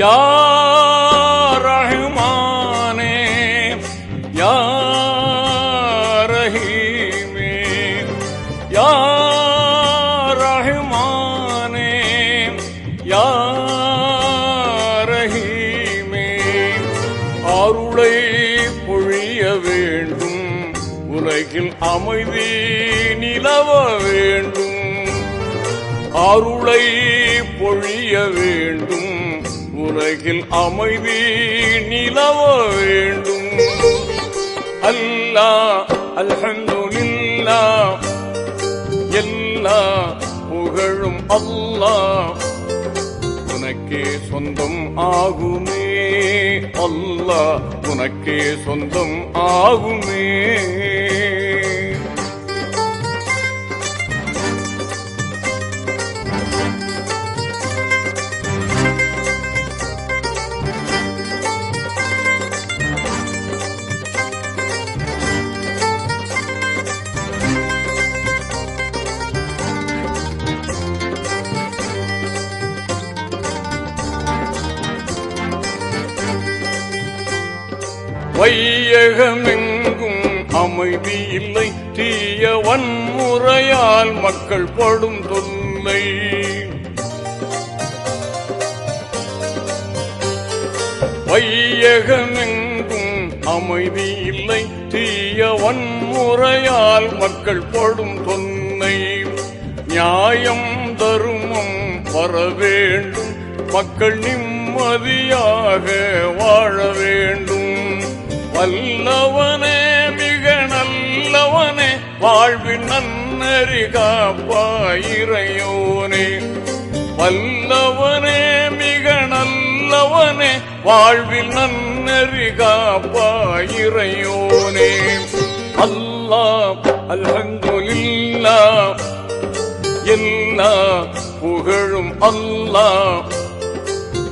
யா ரஹ்மானே யா ரஹீமே அருளை பொழிய வேண்டும் உலகில் அமைதி நிலவ வேண்டும். அருளை பொழிய வேண்டும் உலகில் அமைதி நிலவ வேண்டும். அல்லா அல்ஹம்துலில்லாஹ் எல்லா புகழும் அல்லா. உனக்கே சொந்தம் ஆகுமே அல்லா. உனக்கே சொந்தம் ஆகுமே. வையகமெங்கும் அமைதி இல்லை தீய வன்முறையால் மக்கள் படும் தொல்லை. வையகமெங்கும் அமைதி இல்லை தீய வன்முறையால் மக்கள் படும் தொன்னை நியாயம் தருமம் வர வேண்டும். மக்கள் நிம்மதியாக வாழ வேண்டும். வல்லவனே மிக நல்லவனே வாழ்வின் நன்னறி காப்பாயிரையோனே வல்லவனே மிக நல்லவனே வாழ்வில் நன்னறி காப்பாயிரையோனே அல்லாஹ் அல்ஹம்துலில்லாஹ் எல்லா புகழும் அல்லாஹ்.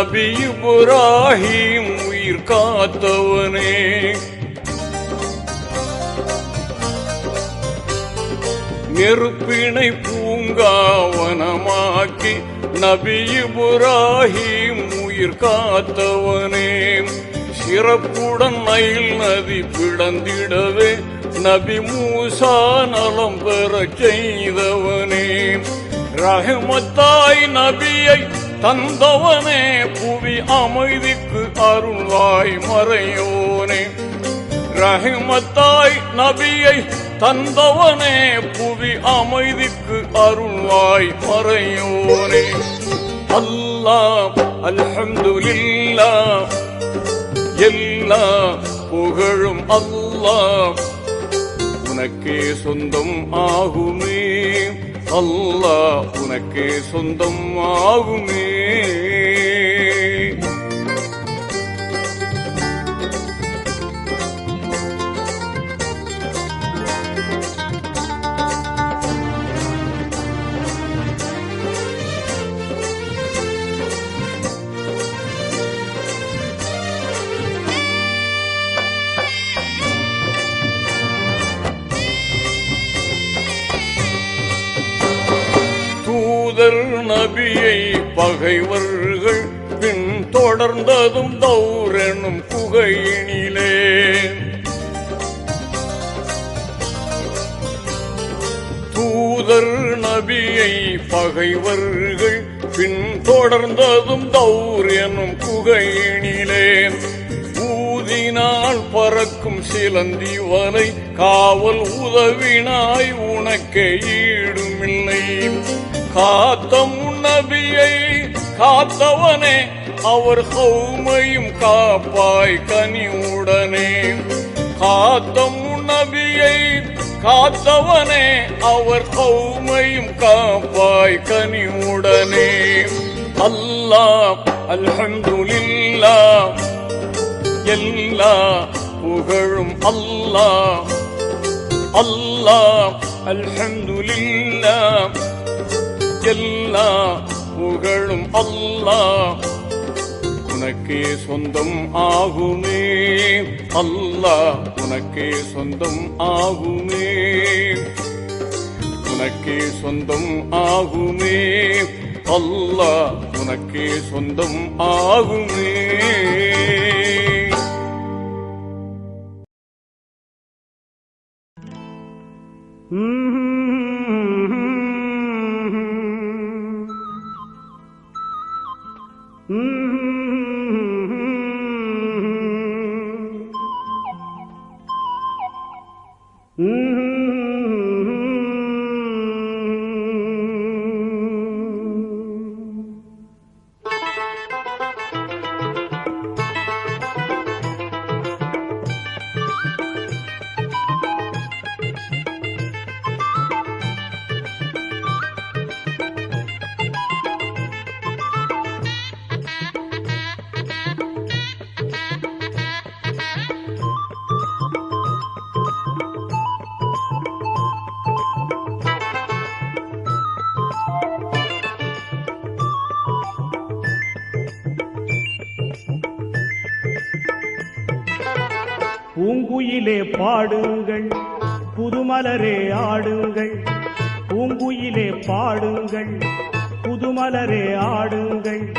நபி இப்ராஹிம் உயிர் காத்தவனே. நெருப்பினை பூங்காவனமாக்கி நபி இப்ராஹிம் உயிர் காத்தவனே. சிறப்புடன் மயில் நதி பிளந்திடவே நபி மூசா நலம் பெறச் செய்தவனே. ரஹமத்தாய் நபியை தந்தவனே புவி அமைதிக்கு அருள்வாய் மறையோனே. ரஹிமத்தாய் நபியை தந்தவனே புவி அமைதிக்கு அருள்வாய் மறையோனே. அல்லா அல்ஹம்துலில்லாஹ். எல்லா புகழும் அல்லாஹ். உனக்கே சொந்தம் ஆகுமே. அல்லாஹ் உனக்கே சொந்தம் ஆகுமே. பகைவர்கள் பின் தொடர்ந்ததும் தௌரனும் குகையினிலே. தூதர் நபியை பகைவர்கள் பின் தொடர்ந்ததும் தௌர் எனும் குகையினிலே. ஊதினால் பறக்கும் சிலந்தி வலை காவல் உதவினாய் உனக்கே ஈடுமில்லை. காத்தம் நபியை காத்தவனே அவர் கௌமையும் காப்பாய் கனிவுடனே. காத்தம் நபியை காத்தவனே அவர் கௌமையும் காப்பாய் கனிவுடனே. அல்லாஹ் அல்ஹம்துலில்லாஹ். எல்லா புகழும் அல்லாஹ். அல்லாஹ் அல்ஹம்துலில்லாஹ். எல்லா புகழும் அல்லா உனக்கே சொந்தம் ஆகுமே அல்லா உனக்கே சொந்தம் ஆகுமே உனக்கே சொந்தம் ஆகுமே அல்லா உனக்கே சொந்தம் ஆகுமே Mm. பூங்குயிலே பாடுங்கள் புதுமலரே ஆடுங்கள். பூங்குயிலே பாடுங்கள் புதுமலரே ஆடுங்கள்.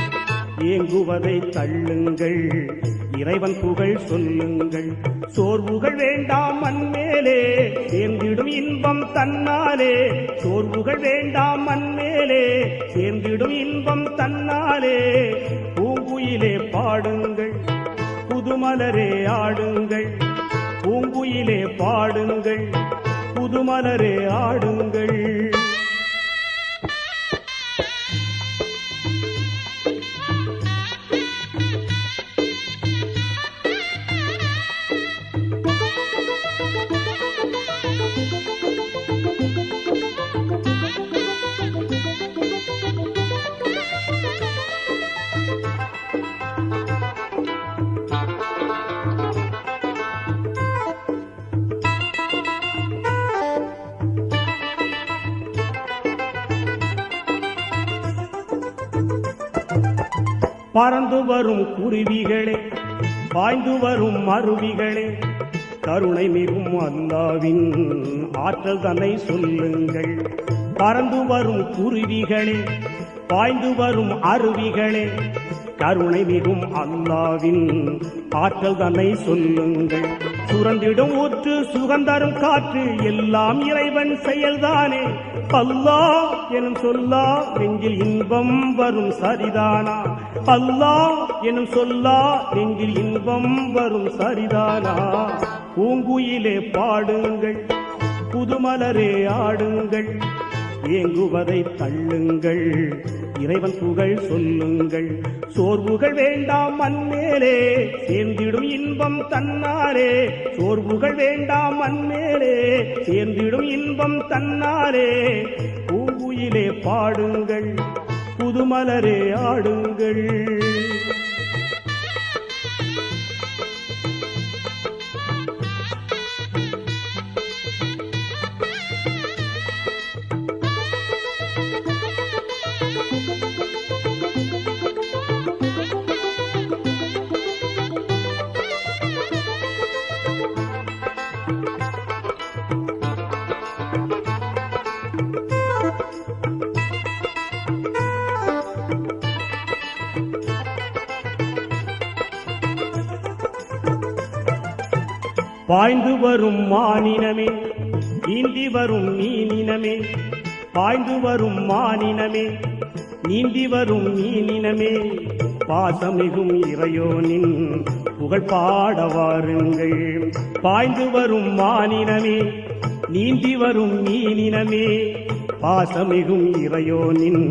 ஏங்குவதை தள்ளுங்கள் இறைவன் புகழ் சொல்லுங்கள். சோர்வுகள் வேண்டாம் மண்மேலே சேர்ந்திடும் இன்பம் தன்னாலே. சோர்வுகள் வேண்டாம் மண்மேலே சேர்ந்திடும் இன்பம் தன்னாலே. பூங்குயிலே பாடுங்கள் புதுமலரே ஆடுங்கள். பூங்குயிலே பாடுங்கள் புதுமலரே ஆடுங்கள். பறந்து வரும் குருவிகளே பாய்ந்து வரும் அருவிகளே கருணை மிகும் அல்லாவின் ஆற்றல் தன்னை சொல்லுங்கள். பறந்து வரும் குருவிகளே பாய்ந்து வரும் அருவிகளே கருணை மிகும் அல்லாவின் ஆற்றல் தன்னை சொல்லுங்கள். சுரந்திடும் ஊற்று சுகந்தரும் காற்று எல்லாம் இறைவன் செயல்தானே. அல்லா எனும் சொல்லா நெஞ்சில் இன்பம் வரும் சரிதானா? அல்லாஹ் எனும் சொல்லா நெஞ்சில் இன்பம் வரும் சரிதானா? பூங்குயிலே பாடுங்கள் புதுமலரே ஆடுங்கள் ஏங்குவதை தள்ளுங்கள் இறைவன் புகழ் சொல்லுங்கள். சோர்வுகள் வேண்டாம் மண்மேலே சேர்ந்திடும் இன்பம் தன்னாலே. சோர்வுகள் வேண்டாம் மண்மேலே சேர்ந்திடும் இன்பம் தன்னாலே. பூங்குயிலே பாடுங்கள் புதுமலரே ஆடுங்கள். பாய்ந்து வரும் மானினமே நீந்தி வரும் மீனினமே பாய்ந்து வரும் மானினமே நீந்தி வரும் மீனினமே பாசமிகும் இறையோனின் புகழ் பாட வாருங்கள் பாய்ந்து வரும் மானினமே நீந்தி வரும் மீனினமே பாசமிகும் இறையோனின்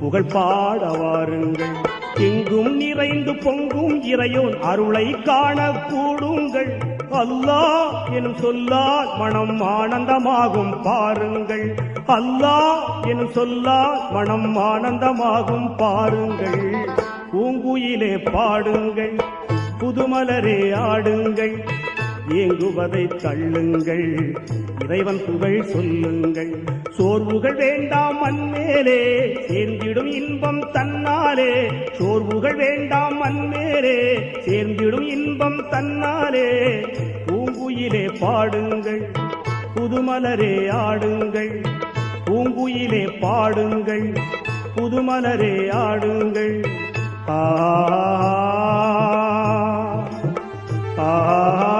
புகழ் பாட வாருங்கள் எங்கும் நிறைந்து பொங்கும் இறையோன் அருளை காணக்கூடுங்கள் அல்லாஹ் எனும் சொல்லால் மனம் ஆனந்தமாகும். பாருங்கள். அல்லாஹ் எனும் சொல்லால் மனம் ஆனந்தமாகும். பாருங்கள். பூங்குயிலே பாடுங்கள். புதுமலரே ஆடுங்கள். ஏங்குவதை தள்ளுங்கள். இறைவன் புகழ் சொல்லுங்கள். சோர்வுகள் வேண்டாம் மண்மேலே சேர்ந்திடும் இன்பம் தன்னாலே. சோர்வுகள் வேண்டாம் மண்மேலே சேர்ந்திடும் இன்பம் தன்னாலே. பூங்குயிலே பாடுங்கள். புதுமலரே ஆடுங்கள். பூங்குயிலே பாடுங்கள். புதுமலரே ஆடுங்கள். ஆ ஆ ஆ.